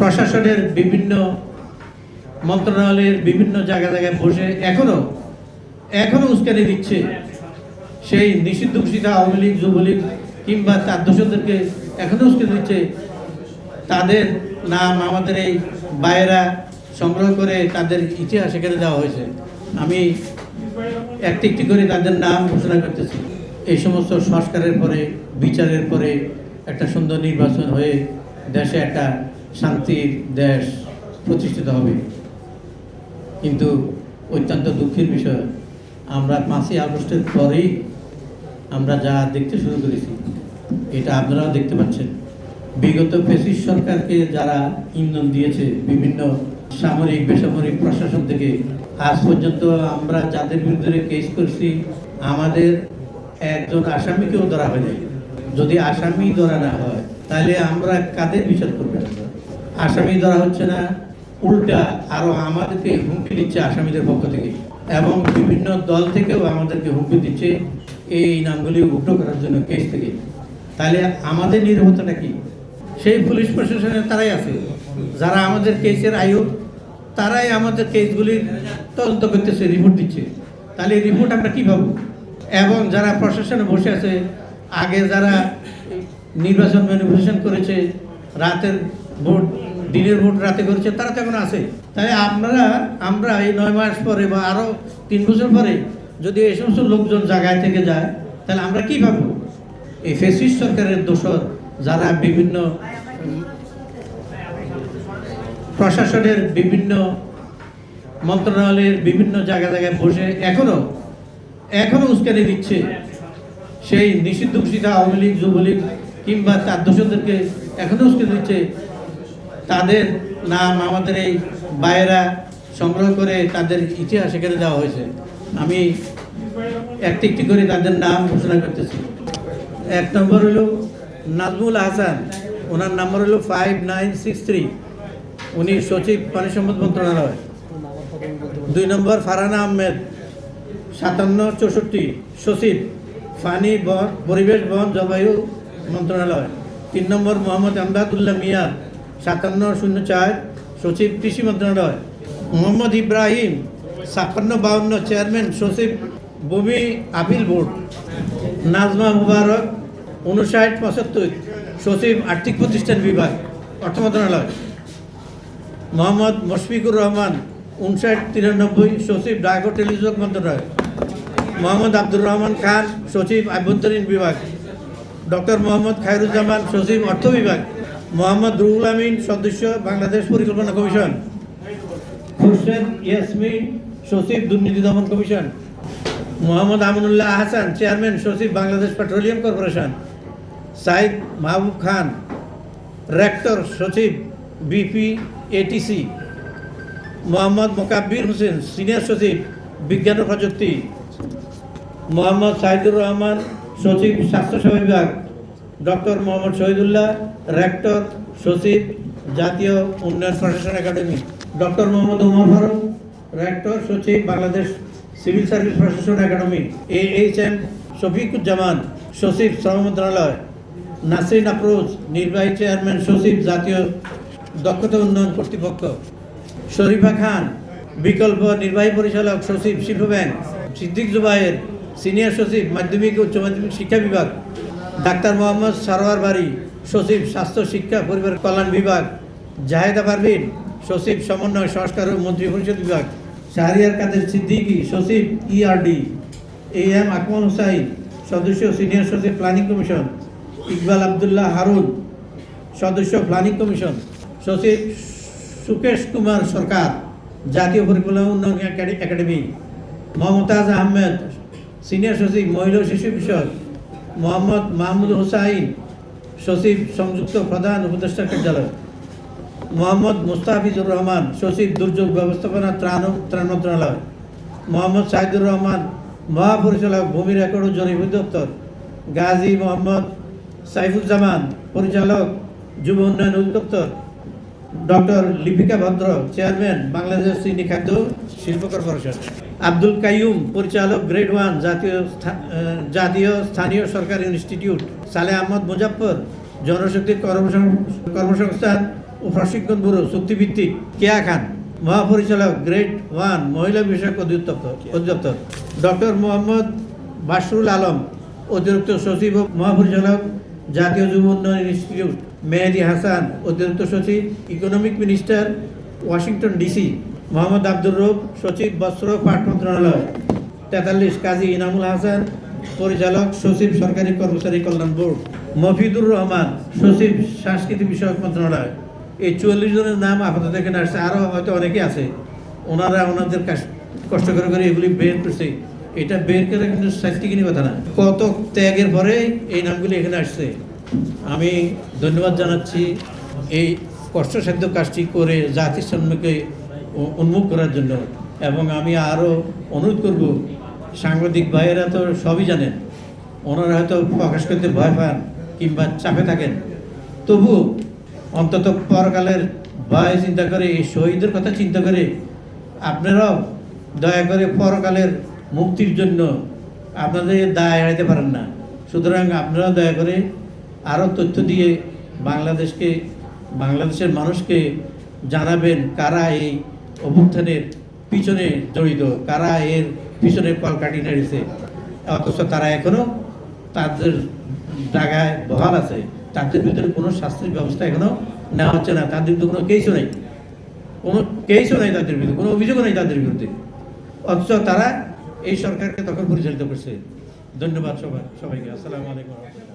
প্রশাসনের বিভিন্ন মন্ত্রণালয়ের বিভিন্ন জায়গা জায়গায় বসে এখনও এখনও উস্কানি দিচ্ছে সেই নিষিদ্ধ ঘোষিত আওয়ামী লীগ, যুবলীগ কিংবা তার দোষদেরকে এখনও উস্কানি দিচ্ছে। তাদের নাম আমাদের এই বাইরা সংগ্রহ করে তাদের ইতিহাস এখানে দেওয়া হয়েছে। আমি একটি একটি করে তাদের নাম ঘোষণা করতেছি। এই সমস্ত সংস্কারের পরে, বিচারের পরে একটা সুন্দর নির্বাচন হয়ে দেশে একটা শান্তির দেশ প্রতিষ্ঠিত হবে। কিন্তু অত্যন্ত দুঃখের বিষয়, আমরা পাঁচই আগস্টের পরেই আমরা যা দেখতে শুরু করেছি, এটা আপনারাও দেখতে পাচ্ছেন। বিগত ফেসিস সরকারকে যারা ইন্ধন দিয়েছে, বিভিন্ন সামরিক, বেসামরিক প্রশাসন থেকে, আজ পর্যন্ত আমরা যাদের বিরুদ্ধে কেস করছি, আমাদের একজন আসামিকেও ধরা হয়নি। যদি আসামি ধরা না হয়, তাহলে আমরা কাদের বিচার করবেন আসামি ধরা হচ্ছে না, উল্টা আরও আমাদেরকে হুমকি দিচ্ছে আসামিদের পক্ষ থেকে। এবং বিভিন্ন দল থেকেও আমাদেরকে হুমকি দিচ্ছে এই নামগুলি উল্টো করার জন্য কেস থেকে। তাহলে আমাদের নিরাপত্তাটা কি? সেই পুলিশ প্রশাসনের তারাই আছে। যারা আমাদের কেসের আয়ু তারাই আমাদের কেসগুলির তদন্ত করতেছে রিপোর্ট দিচ্ছে। তাহলে রিপোর্ট আমরা কী পাবো এবং যারা প্রশাসনে বসে আছে, আগে যারা নির্বাচন ম্যানিপুলেশন করেছে, রাতের ভোট, দিনের ভোট রাতে করেছে, তারা তো এখন আছে। তাই আপনারা, আমরা এই নয় মাস পরে বা আরও তিন বছর পরে যদি এই সমস্ত লোকজন জায়গায় থেকে যায়, তাহলে আমরা কি পাবো এই ফেসিস সরকারের দোষর যারা বিভিন্ন প্রশাসনের বিভিন্ন মন্ত্রণালয়ের বিভিন্ন জায়গা জায়গায় বসে এখনও এখনও উস্কানি দিচ্ছে সেই নিষিদ্ধ ঘোষিত আওয়ামী লীগ, যুবলীগ কিংবা তার দোষদেরকে এখনও উস্কানি দিচ্ছে তাদের নাম আমাদের এই বাইরা সংগ্রহ করে তাদের ইতিহাস এখানে দেওয়া হয়েছে। আমি একটি একটি করে তাদের নাম ঘোষণা করতেছি। এক নম্বর হলো নাজমুল হাসান, ওনার নাম্বার হলো ফাইভ নাইন সিক্স থ্রি উনি সচিব পানি সম্পদ মন্ত্রণালয়। দুই নম্বর ফারহানা আহমেদ, সাতান্ন চৌষট্টি, সচিব ফানি বন, পরিবেশ বন জলবায়ু মন্ত্রণালয়। তিন নম্বর মোহাম্মদ আমদাদুল্লাহ মিয়া সাতান্ন শূন্য চার, সচিব কৃষি মন্ত্রণালয়। মোহাম্মদ ইব্রাহিম, ছাপ্পান্ন বাউন্ন, চেয়ারম্যান, সচিব ভূমি আপিল বোর্ড। নাজমা মুবারক উনষাট পঁচাত্তর, সচিব আর্থিক প্রতিষ্ঠান বিভাগ, অর্থ মন্ত্রণালয়। মোহাম্মদ মশফিকুর রহমান উনষাট তিরানব্বই, সচিব ডাক ও টেলিযোগ মন্ত্রণালয়। মোহাম্মদ আব্দুর রহমান খান, সচিব আভ্যন্তরীণ বিভাগ। ডক্টর মোহাম্মদ খায়রুজ্জামান, সচিব অর্থ বিভাগ। মোহাম্মদ রুহুল আমিন, সদস্য বাংলাদেশ পরিকল্পনা কমিশন। খুরশেদ ইয়াসমিন, সচিব দুর্নীতি দমন কমিশন। মোহাম্মদ আমিনুল্লাহ আহসান চেয়ারম্যান, সচিব Bangladesh petroleum corporation. Saeed Mahbub Khan, rector, সচিব BP ATC Mohammad Mokabbir Hossain, senior সচিব বিজ্ঞান ও প্রযুক্তি। মোহাম্মদ সাইদুর রহমান, সচিব স্বাস্থ্যসেবা বিভাগ। ডক্টর মোহাম্মদ শহীদুল্লাহ, রেক্টর সচিব জাতীয় উন্নয়ন প্রশাসন academy. Doctor Mohammad Umar Faruk, rector সচিব বাংলাদেশ সিভিল সার্ভিস প্রশাসন academy A H M Shafiquzzaman, সচিব শ্রম মন্ত্রণালয়। নাসরিন আফরোজ, নির্বাহী চেয়ারম্যান সচিব জাতীয় দক্ষতা উন্নয়ন কর্তৃপক্ষ। শরীফা খান, বিকল্প নির্বাহী পরিচালক সচিব শিল্প ব্যাংক সিদ্দিক জুবাইর, সিনিয়র সচিব মাধ্যমিক উচ্চ মাধ্যমিক শিক্ষা বিভাগ। ডাক্তার মোহাম্মদ সারোয়ার বাড়ি, সচিব স্বাস্থ্য শিক্ষা পরিবার কল্যাণ বিভাগ, জাহেদা পারভিন, সচিব সমন্বয় সংস্কার ও মন্ত্রী পরিষদ বিভাগ, শাহরিয়ার কাদের সিদ্দিকী, সচিব ERD A M Akmal Hussain, সদস্য সিনিয়র সচিব প্ল্যানিং কমিশন, ইকবাল আবদুল্লাহ হারুন, সদস্য প্ল্যানিং কমিশন, সচিব সুকেশ কুমার সরকার, জাতীয় পরিকল্পনা উন্নয়ন একাডে- একাডেমি, মমতাজ আহমেদ, সিনিয়র সচিব মহিলা শিশু বিষয়ক মোহাম্মদ মাহমুদ হোসাইন, সচিব সংযুক্ত প্রধান উপদেষ্টা কার্যালয়। মোহাম্মদ মুস্তাফিজুর রহমান, সচিব দুর্যোগ ব্যবস্থাপনা ত্রাণ ত্রাণ মন্ত্রণালয়। মোহাম্মদ সাইদুর রহমান, মহাপরিচালক ভূমি রেকর্ড ও জরিপ দপ্তর গাজী মোহাম্মদ সাইফুজ্জামান, পরিচালক যুব উন্নয়ন অধিদপ্তর। ডক্টর লিপিকা ভদ্র, চেয়ারম্যান বাংলাদেশ চিনি খাদ্য শিল্প কর্পোরেশন। আব্দুল কাইয়ুম, পরিচালক গ্রেড ওয়ান জাতীয় জাতীয় স্থানীয় সরকার ইনস্টিটিউট। সালে আহমদ মুজাফর জনশক্তি কর্মসংস্থান ও প্রশিক্ষণ ব্যুরো চুক্তিভিত্তিক কেয়া খান। মহাপরিচালক গ্রেড ওয়ান মহিলা বিষয়ক অধিদপ্তর অধিদপ্তর। ডক্টর মোহাম্মদ বাশরুল আলম, অতিরিক্ত সচিব মহাপরিচালক জাতীয় যুব উন্নয়ন ইনস্টিটিউট। মেহেদি হাসান, অতিরিক্ত সচিব economic minister Washington DC Mohammad Abdur Rob, সচিব বস্ত্র পাট মন্ত্রণালয়। তেতাল্লিশ, কাজী ইনামুল হাসান, পরিচালক, সচিব সরকারি কর্মচারী কল্যাণ বোর্ড। মফিদুর রহমান, সচিব সাংস্কৃতিক বিষয়ক মন্ত্রণালয়। এই চুয়াল্লিশ জনের নাম আপাতত এখানে আসছে। আরও হয়তো অনেকে আছে। ওনারা ওনাদের কষ্ট করে করে এগুলি বের করছে। এটা বের করে কিন্তু সাহিত্যিকিনি কথা না। কত ত্যাগের পরে এই নামগুলি এখানে আসছে। আমি ধন্যবাদ জানাচ্ছি এই কষ্টসাধ্য কাজটি করে জাতির সম্মুখে উন্মুখ করার জন্য। এবং আমি আরও অনুরোধ করব, সাংবাদিক ভাইয়েরা তো সবই জানেন, ওনারা হয়তো প্রকাশ করতে ভয় পান কিংবা চাপে থাকেন। তবু অন্তত পরকালের ভয় চিন্তা করে, এই শহীদের কথা চিন্তা করে আপনারাও দয়া করে পরকালের মুক্তির জন্য আপনাদের দায় এড়াইতে পারেন না। সুতরাং আপনারা দয়া করে আরও তথ্য দিয়ে বাংলাদেশকে, বাংলাদেশের মানুষকে জানাবেন কারা এই অভ্যুত্থানের পিছনে জড়িত, কারা এর পিছনে কলকাটি নাড়িয়েছে। অথচ তারা এখনও তাদের জায়গায় বহাল আছে। তাদের ভিতরে কোনো শাস্তির ব্যবস্থা এখনও নেওয়া হচ্ছে না। তাদের তো কোনো কেসও নেই। কোনো কেসও নেই তাদের বিরুদ্ধে কোনো অভিযোগও নেই তাদের বিরুদ্ধে। অথচ তারা এই সরকারকে তখন পরিচালিত করছে। ধন্যবাদ সবাই সবাইকে। আসসালামু আলাইকুম।